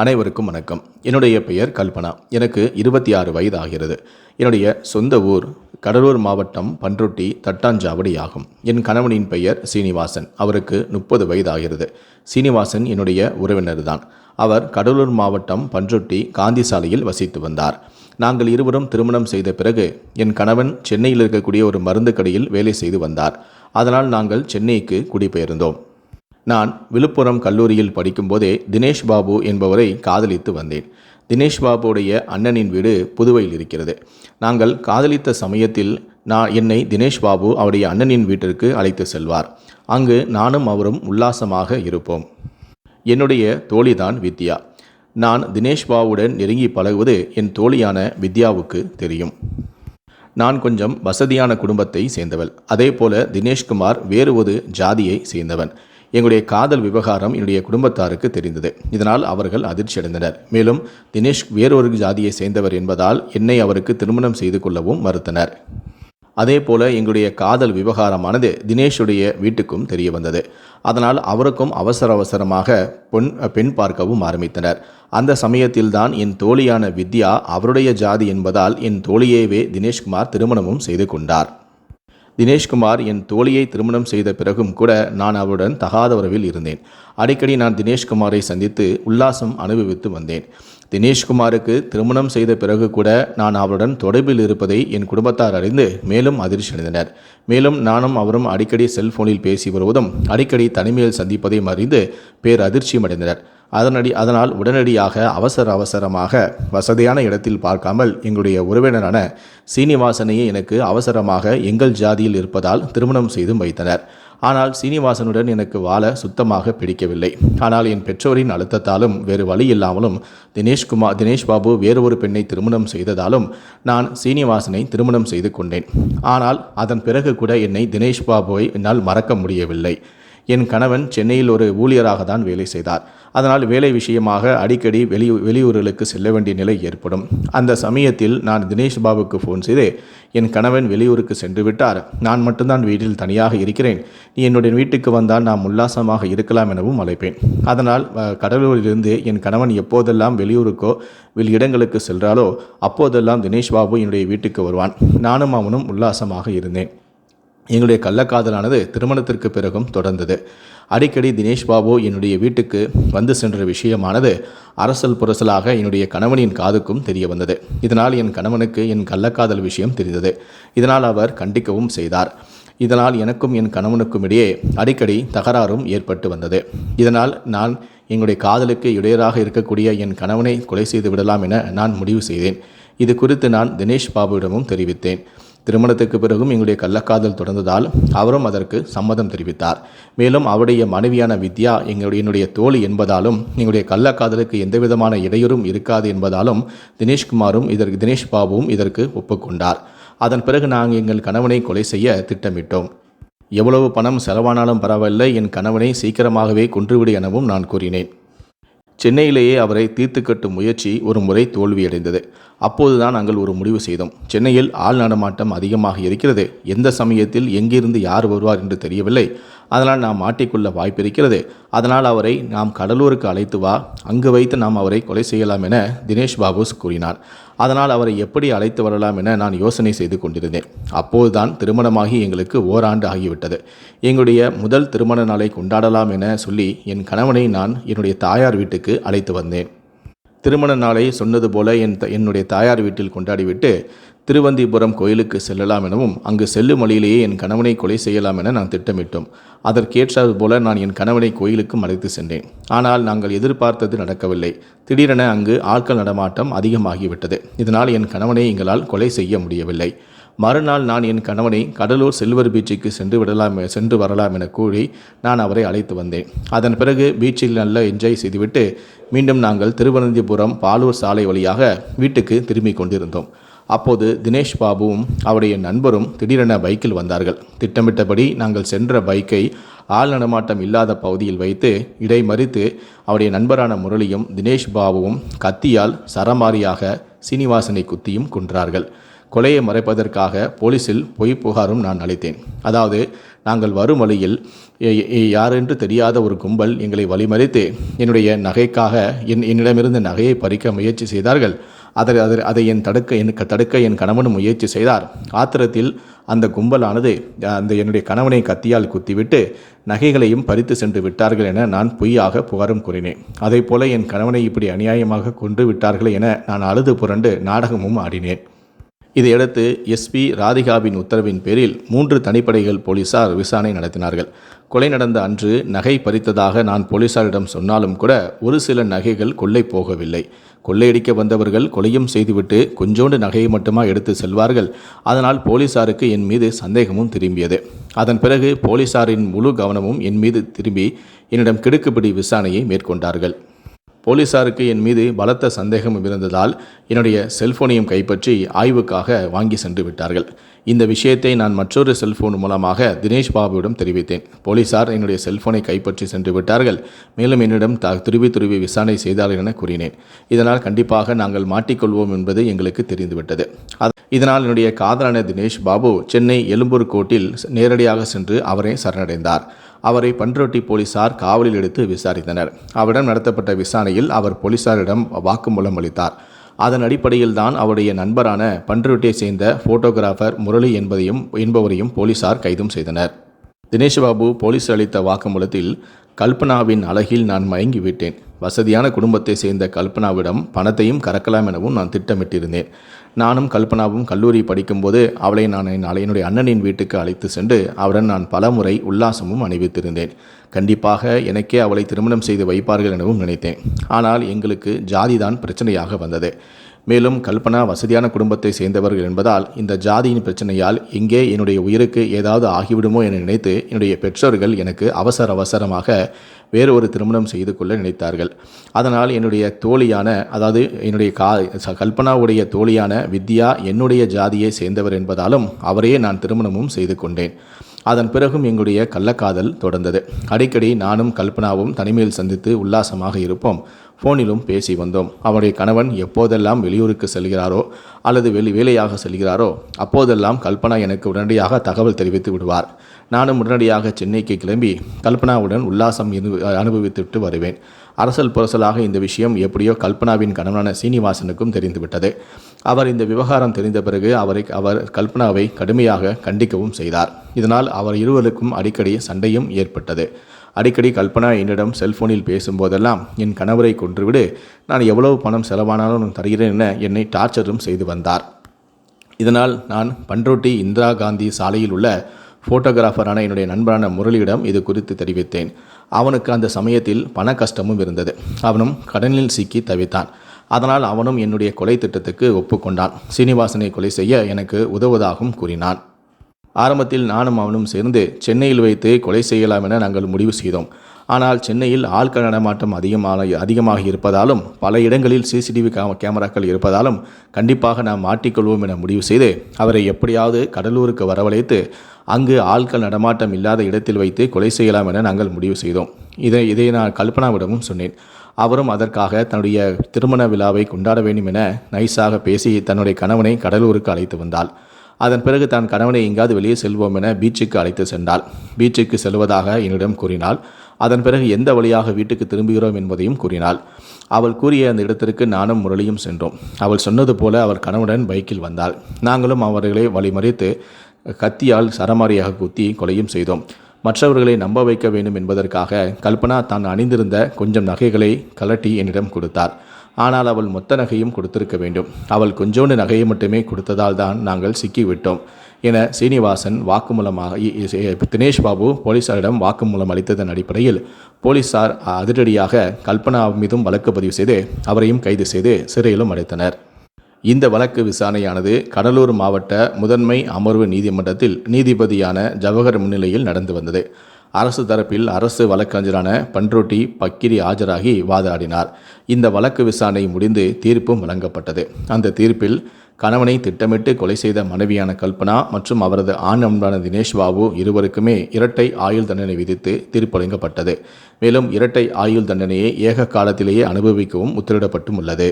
அனைவருக்கும் வணக்கம். என்னுடைய பெயர் கல்பனா. எனக்கு இருபத்தி ஆறு வயது ஆகிறது என்னுடைய சொந்த ஊர் கடலூர் மாவட்டம் பன்ருட்டி தட்டாஞ்சாவடி ஆகும். என் கணவனின் பெயர் சீனிவாசன். அவருக்கு முப்பது வயது ஆகிறது சீனிவாசன் என்னுடைய உறவினர் தான் அவர் கடலூர் மாவட்டம் பன்ருட்டி காந்தி சாலையில் வசித்து வந்தார். நாங்கள் இருவரும் திருமணம் செய்த பிறகு என் கணவன் சென்னையில் இருக்கக்கூடிய ஒரு மருந்து கடையில் வேலை செய்து வந்தார். அதனால் நாங்கள் சென்னைக்கு குடிபெயர்ந்தோம். நான் விழுப்புரம் கல்லூரியில் படிக்கும்போதே தினேஷ் பாபு என்பவரை காதலித்து வந்தேன். தினேஷ் பாபுடைய அண்ணனின் வீடு புதுவையில் இருக்கிறது. நாங்கள் காதலித்த சமயத்தில் நான் என்னை தினேஷ் பாபு அவருடைய அண்ணனின் வீட்டிற்கு அழைத்து செல்வார். அங்கு நானும் அவரும் உல்லாசமாக இருப்போம். என்னுடைய தோழிதான் வித்யா. நான் தினேஷ் பாபுடன் நெருங்கி பழகுவது என் தோழியான வித்யாவுக்கு தெரியும். நான் கொஞ்சம் வசதியான குடும்பத்தை சேர்ந்தவள். அதே போல தினேஷ்குமார் வேறு ஒரு ஜாதியை சேர்ந்தவன். எங்களுடைய காதல் விவகாரம் என்னுடைய குடும்பத்தாருக்கு தெரிந்தது. இதனால் அவர்கள் அதிர்ச்சி அடைந்தனர் மேலும் தினேஷ் வேறொரு ஜாதியை சேர்ந்தவர் என்பதால் என்னை அவருக்கு திருமணம் செய்து கொள்ளவும் மறுத்தனர். அதே போல எங்களுடைய காதல் விவகாரமானது தினேஷுடைய வீட்டுக்கும் தெரிய வந்தது அதனால் அவருக்கும் அவசர அவசரமாக பெண் பெண் பார்க்கவும் ஆரம்பித்தனர். அந்த சமயத்தில்தான் என் தோழியான வித்யா அவருடைய ஜாதி என்பதால் என் தோழியைவே தினேஷ்குமார் திருமணமும் செய்து கொண்டார். தினேஷ்குமார் என் தோழியை திருமணம் செய்த பிறகும் கூட நான் அவருடன் தகாத உறவில் இருந்தேன். அடிக்கடி நான் தினேஷ்குமாரை சந்தித்து உல்லாசம் அனுபவித்து வந்தேன். தினேஷ்குமாருக்கு திருமணம் செய்த பிறகு கூட நான் அவருடன் தொடர்பில் இருப்பதை என் குடும்பத்தார் அறிந்து மேலும் அதிர்ச்சி அடைந்தனர். மேலும் நானும் அவரும் அடிக்கடி செல்போனில் பேசி வருவதும் அடிக்கடி தனிமையில் சந்திப்பதையும் அறிந்து பேர் அதிர்ச்சியும் அடைந்தனர். அதனடி அதனால் உடனடியாக அவசர அவசரமாக வசதியான இடத்தில் பார்க்காமல் எங்களுடைய உறவினரான சீனிவாசனையே எனக்கு அவசரமாக எங்கள் ஜாதியில் இருப்பதால் திருமணம் செய்தும் வைத்தனர். ஆனால் சீனிவாசனுடன் எனக்கு வாழ சுத்தமாக பிடிக்கவில்லை. ஆனால் என் பெற்றோரின் அழுத்தத்தாலும் வேறு வழி இல்லாமலும் தினேஷ்குமார் தினேஷ் பாபு வேறு ஒரு பெண்ணை திருமணம் செய்ததாலும் நான் சீனிவாசனை திருமணம் செய்து கொண்டேன். ஆனால் அதன் பிறகு கூட என்னை தினேஷ் பாபுவை என்னால் மறக்க முடியவில்லை. என் கணவன் சென்னையில் ஒரு ஊழியராக தான் வேலை செய்தார். அதனால் வேலை விஷயமாக அடிக்கடி வெளி வெளியூர்களுக்கு செல்ல வேண்டிய நிலை ஏற்படும். அந்த சமயத்தில் நான் தினேஷ் பாபுக்கு ஃபோன் செய்து என் கணவன் வெளியூருக்கு சென்று விட்டார். நான் மட்டும்தான் வீட்டில் தனியாக இருக்கிறேன். நீ என்னுடைய வீட்டுக்கு வந்தால் நாம் உல்லாசமாக இருக்கலாம் எனவும் அழைப்பேன். அதனால் கடலூரிலிருந்து என் கணவன் எப்போதெல்லாம் வெளியூருக்கோ வெளி இடங்களுக்கு சென்றாலோ அப்போதெல்லாம் தினேஷ் பாபு என்னுடைய வீட்டுக்கு வருவான். நானும் அவனும் உல்லாசமாக இருந்தேன். எங்களுடைய கள்ளக்காதலானது திருமணத்திற்கு பிறகும் தொடர்ந்தது. அடிக்கடி தினேஷ் பாபு என்னுடைய வீட்டுக்கு வந்து சென்ற விஷயமானது அரசல் புரசலாக என்னுடைய கணவனின் காதுக்கும் தெரிய வந்தது. இதனால் என் கணவனுக்கு என் கள்ளக்காதல் விஷயம் தெரிந்தது. இதனால் அவர் கண்டிக்கவும் செய்தார். இதனால் எனக்கும் என் கணவனுக்கும் இடையே அடிக்கடி தகராறும் ஏற்பட்டு வந்தது. இதனால் நான் எங்களுடைய காதலுக்கு இடையராக இருக்கக்கூடிய என் கணவனை கொலை செய்து விடலாம் என நான் முடிவு செய்தேன். இது குறித்து நான் தினேஷ் பாபுவிடமும் தெரிவித்தேன். திருமணத்துக்கு பிறகும் எங்களுடைய கள்ளக்காதல் தொடர்ந்ததால் அவரும் அதற்கு சம்மதம் தெரிவித்தார். மேலும் அவருடைய மனைவியான வித்யா எங்களுடைய என்னுடைய தோழி என்பதாலும் எங்களுடைய கள்ளக்காதலுக்கு எந்தவிதமான இடையூறும் இருக்காது என்பதாலும் தினேஷ்குமாரும் இதற்கு தினேஷ் பாபுவும் இதற்கு ஒப்புக்கொண்டார். அதன் பிறகு நாங்கள் எங்கள் கணவனை கொலை செய்ய திட்டமிட்டோம். எவ்வளவு பணம் செலவானாலும் பரவாயில்லை என் கணவனை சீக்கிரமாகவே கொன்றுவிடு எனவும் நான் கூறினேன். சென்னையிலேயே அவரை தீர்த்து கட்டும் முயற்சி ஒரு முறை தோல்வியடைந்தது. அப்போதுதான் நாங்கள் ஒரு முடிவு செய்தோம். சென்னையில் ஆள் நடமாட்டம் அதிகமாக இருக்கிறது. எந்த சமயத்தில் எங்கிருந்து யார் வருவார் என்று தெரியவில்லை. அதனால் நாம் மாட்டிக்கொள்ள வாய்ப்பு இருக்கிறது அதனால் அவரை நாம் கடலூருக்கு அழைத்து வா. அங்கு வைத்து நாம் அவரை கொலை செய்யலாம் என தினேஷ் பாபுஸ் கூறினார். அதனால் அவரை எப்படி அழைத்து வரலாம் என நான் யோசனை செய்து கொண்டிருந்தேன். அப்போதுதான் திருமணமாகி எங்களுக்கு ஓராண்டு ஆகிவிட்டது. எங்களுடைய முதல் திருமண நாளை கொண்டாடலாம் என சொல்லி என் கணவனை நான் என்னுடைய தாயார் வீட்டுக்கு அழைத்து வந்தேன். திருமண நாளை சொன்னது போல என் என்னுடைய தாயார் வீட்டில் கொண்டாடிவிட்டு திருவந்திபுரம் கோயிலுக்கு செல்லலாம் எனவும் அங்கு செல்லும் வழியிலேயே என் கணவனை கொலை செய்யலாம் என நான் திட்டமிட்டோம். அதற்கேற்றது போல நான் என் கணவனை கோயிலுக்கும் அழைத்து சென்றேன். ஆனால் நாங்கள் எதிர்பார்த்தது நடக்கவில்லை. திடீரென அங்கு ஆட்கள் நடமாட்டம் அதிகமாகிவிட்டது. இதனால் என் கணவனை எங்களால் கொலை செய்ய முடியவில்லை. மறுநாள் நான் என் கணவனை கடலூர் சில்வர் பீச்சுக்கு சென்று விடலாம் சென்று வரலாம் என கூறி நான் அவரை அழைத்து வந்தேன். அதன் பிறகு பீச்சில் நல்ல என்ஜாய் செய்துவிட்டு மீண்டும் நாங்கள் திருவனந்தபுரம் பாலூர் சாலை வழியாக வீட்டுக்கு திரும்பி கொண்டிருந்தோம். அப்போது தினேஷ் பாபுவும் அவருடைய நண்பரும் திடீரென பைக்கில் வந்தார்கள். திட்டமிட்டபடி நாங்கள் சென்ற பைக்கை ஆள் நடமாட்டம் இல்லாத பகுதியில் வைத்து இடைமறித்து அவருடைய நண்பரான முரளியும் தினேஷ் பாபுவும் கத்தியால் சரமாரியாக சீனிவாசனை குத்தியும் கொன்றார்கள். கொலையை மறைப்பதற்காக போலீஸில் பொய் புகாரும் நான் அளித்தேன். அதாவது நாங்கள் வரும் வழியில் யாரென்று தெரியாத ஒரு கும்பல் எங்களை வழிமறித்து என்னுடைய நகைக்காக என் என்னிடமிருந்து நகையை பறிக்க முயற்சி செய்தார்கள். அதை அதை அதை என் தடுக்க எனக்கு தடுக்க என் கணவனும் முயற்சி செய்தார். ஆத்திரத்தில் அந்த கும்பலானது அந்த என்னுடைய கணவனை கத்தியால் குத்திவிட்டு நகைகளையும் பறித்து சென்று விட்டார்கள் என நான் பொய்யாக புகாரும் கூறினேன். அதே போல என் கணவனை இப்படி அநியாயமாக கொன்று விட்டார்கள் என நான் அழுது புரண்டு நாடகமும் ஆடினேன். இதையடுத்து எஸ்பி ராதிகாவின் உத்தரவின் பேரில் மூன்று தனிப்படைகள் போலீசார் விசாரணை நடத்தினார்கள். கொலை நடந்த அன்று நகை பறித்ததாக நான் போலீசாரிடம் சொன்னாலும் கூட ஒரு சில நகைகள் கொள்ளை போகவில்லை. கொள்ளையடிக்க வந்தவர்கள் கொலையும் செய்துவிட்டு கொஞ்சோண்டு நகையை மட்டுமா எடுத்து செல்வார்கள். அதனால் போலீசாருக்கு என் மீது சந்தேகமும் திரும்பியது. அதன் பிறகு போலீசாரின் முழு கவனமும் என் மீது திரும்பி என்னிடம் கிடுக்குப்பிடி விசாரணையை மேற்கொண்டார்கள். போலீசாருக்கு என் மீது பலத்த சந்தேகம் இருந்ததால் என்னுடைய செல்போனையும் கைப்பற்றி ஆய்வுக்காக வாங்கி சென்று விட்டார்கள். இந்த விஷயத்தை நான் மற்றொரு செல்போன் மூலமாக தினேஷ் பாபுவிடம் தெரிவித்தேன். போலீசார் என்னுடைய செல்போனை கைப்பற்றி சென்று விட்டார்கள். மேலும் என்னிடம் த துருவி துருவி விசாரணை செய்தார்கள் என கூறினேன். இதனால் கண்டிப்பாக நாங்கள் மாட்டிக்கொள்வோம் என்பது எங்களுக்கு தெரிந்துவிட்டது. இதனால் என்னுடைய காதலான தினேஷ் பாபு சென்னை எழும்பூர் கோர்ட்டில் நேரடியாக சென்று அவரை சரணடைந்தார். அவரை பன்ருட்டி போலீசார் காவலில் எடுத்து விசாரித்தனர். அவரிடம் நடத்தப்பட்ட விசாரணையில் அவர் போலீசாரிடம் வாக்குமூலம் அளித்தார். அதன் அடிப்படையில் தான் அவருடைய நண்பரான பன்ருட்டியை சேர்ந்த போட்டோகிராஃபர் முரளி என்பதையும் என்பவரையும் போலீசார் கைதும் செய்தனர். தினேஷ் பாபு போலீஸ் அளித்த வாக்குமூலத்தில் கல்பனாவின் அழகில் நான் மயங்கி விட்டேன் வசதியான குடும்பத்தை சேர்ந்த கல்பனாவிடம் பணத்தையும் கறக்கலாம் எனவும் நான் திட்டமிட்டிருந்தேன். நானும் கல்பனாவும் கல்லூரி படிக்கும்போது அவளை நான் என் என்னுடைய அண்ணனின் வீட்டுக்கு அழைத்து சென்று அவருடன் நான் பலமுறை உல்லாசமும் அணிவித்திருந்தேன். கண்டிப்பாக எனக்கே அவளை திருமணம் செய்து வைப்பார்கள் எனவும் நினைத்தேன். ஆனால் எங்களுக்கு ஜாதிதான் பிரச்சனையாக வந்தது. மேலும் கல்பனா வசதியான குடும்பத்தை சேர்ந்தவர்கள் என்பதால் இந்த ஜாதியின் பிரச்சனையால் எங்கே என்னுடைய உயிருக்கு ஏதாவது ஆகிவிடுமோ என நினைத்து என்னுடைய பெற்றோர்கள் எனக்கு அவசர அவசரமாக வேறு ஒரு திருமணம் செய்து கொள்ள நினைத்தார்கள். அதனால் என்னுடைய தோழியான அதாவது என்னுடைய கா ச- கல்பனாவுடைய தோழியான வித்யா என்னுடைய ஜாதியை சேர்ந்தவர் என்பதாலும் அவரையே நான் திருமணமும் செய்து கொண்டேன். அதன் பிறகும் எங்களுடைய கள்ளக்காதல் தொடர்ந்தது. அடிக்கடி நானும் கல்பனாவும் தனிமையில் சந்தித்து உல்லாசமாக இருப்போம். ஃபோனிலும் பேசி வந்தோம். அவருடைய கணவன் எப்போதெல்லாம் வெளியூருக்கு செல்கிறாரோ அல்லது வெளி வேலையாக செல்கிறாரோ அப்போதெல்லாம் கல்பனா எனக்கு உடனடியாக தகவல் தெரிவித்து விடுவார். நானும் உடனடியாக சென்னைக்கு கிளம்பி கல்பனாவுடன் உல்லாசம் அனுபவித்துவிட்டு வருவேன். அரசல் புரசலாக இந்த விஷயம் எப்படியோ கல்பனாவின் கணவனான சீனிவாசனுக்கும் தெரிந்துவிட்டது. அவர் இந்த விவகாரம் தெரிந்த பிறகு அவரை அவர் கல்பனாவை கடுமையாக கண்டிக்கவும் செய்தார். இதனால் அவர் இருவருக்கும் அடிக்கடி சண்டையும் ஏற்பட்டது. அடிக்கடி கல்பனா என்னிடம் செல்போனில் பேசும்போதெல்லாம் என் கணவரை கொன்றுவிடு. நான் எவ்வளவு பணம் செலவானாலும் தருகிறேன் என என்னை டார்ச்சரும் செய்து வந்தார். இதனால் நான் பண்ரோட்டி இந்திரா காந்தி சாலையில் உள்ள ஃபோட்டோகிராஃபரான என்னுடைய நண்பரான முரளியிடம் இது குறித்து தெரிவித்தேன். அவனுக்கு அந்த சமயத்தில் பண கஷ்டமும் இருந்தது. அவனும் கடனில் சிக்கி தவித்தான். அதனால் அவனும் என்னுடைய கொலை திட்டத்துக்கு ஒப்புக்கொண்டான். சீனிவாசனை கொலை செய்ய எனக்கு உதவுவதாகவும் கூறினான். ஆரம்பத்தில் நானும் அவனும் சேர்ந்து சென்னையில் வைத்து கொலை செய்யலாம் என நாங்கள் முடிவு செய்தோம். ஆனால் சென்னையில் ஆட்கள் நடமாட்டம் அதிகமாக அதிகமாக இருப்பதாலும் பல இடங்களில் சிசிடிவி கேமராக்கள் இருப்பதாலும் கண்டிப்பாக நாம் மாட்டிக்கொள்வோம் என முடிவு செய்து அவரை எப்படியாவது கடலூருக்கு வரவழைத்து அங்கு ஆட்கள் நடமாட்டம் இல்லாத இடத்தில் வைத்து கொலை செய்யலாம் என நாங்கள் முடிவு செய்தோம். இதை இதை நான் கல்பனாவிடமும் சொன்னேன். அவரும் அதற்காக தன்னுடைய திருமண விழாவை கொண்டாட வேண்டும் என நைஸாக பேசி தன்னுடைய கணவனை கடலூருக்கு அழைத்து வந்தாள். அதன் பிறகு தான் கணவனை எங்காவது வெளியே செல்வோம் என பீச்சுக்கு அழைத்து சென்றாள். பீச்சுக்கு செல்வதாக என்னிடம் கூறினாள். அதன் பிறகு எந்த வழியாக வீட்டுக்கு திரும்புகிறோம் என்பதையும் கூறினாள். அவள் கூறிய அந்த இடத்திற்கு நானும் முரளியும் சென்றோம். அவள் சொன்னது போல அவர் கணவனுடன் பைக்கில் வந்தாள். நாங்களும் அவர்களை வழிமறித்து கத்தியால் சரமாரியாக குத்தி கொலையும் செய்தோம். மற்றவர்களை நம்ப வைக்க வேண்டும் என்பதற்காக கல்பனா தான் அணிந்திருந்த கொஞ்சம் நகைகளை கலட்டி என்னிடம் கொடுத்தார். ஆனால் அவள் மொத்த நகையும் கொடுத்திருக்க வேண்டும். அவள் கொஞ்சோண்டு நகையை மட்டுமே கொடுத்ததால் தான் நாங்கள் சிக்கிவிட்டோம் என சீனிவாசன் வாக்குமூலமாக தினேஷ் பாபு போலீசாரிடம் வாக்குமூலம் அளித்ததன் அடிப்படையில் போலீசார் அதிரடியாக கல்பனா மீதும் வழக்கு பதிவு செய்து அவரையும் கைது செய்து சிறையிலும் அடைத்தனர். இந்த வழக்கு விசாரணையானது கடலூர் மாவட்ட முதன்மை அமர்வு நீதிமன்றத்தில் நீதிபதியான ஜவஹர் முன்னிலையில் நடந்து வந்தது. அரசு தரப்பில் அரசு வழக்கறிஞரான பன்ருட்டி பக்கிரி ஆஜராகி வாதாடினார். இந்த வழக்கு விசாரணை முடிந்து தீர்ப்பும் வழங்கப்பட்டது. அந்த தீர்ப்பில் கணவனை திட்டமிட்டு கொலை செய்த மனைவியான கல்பனா மற்றும் அவரது ஆண் நண்பரான தினேஷ் பாபு இருவருக்குமே இரட்டை ஆயுள் தண்டனை விதித்து தீர்ப்பளிங்கப்பட்டது மேலும் இரட்டை ஆயுள் தண்டனையை ஏக காலத்திலேயே அனுபவிக்கவும் உத்தரிடப்பட்டும் உள்ளது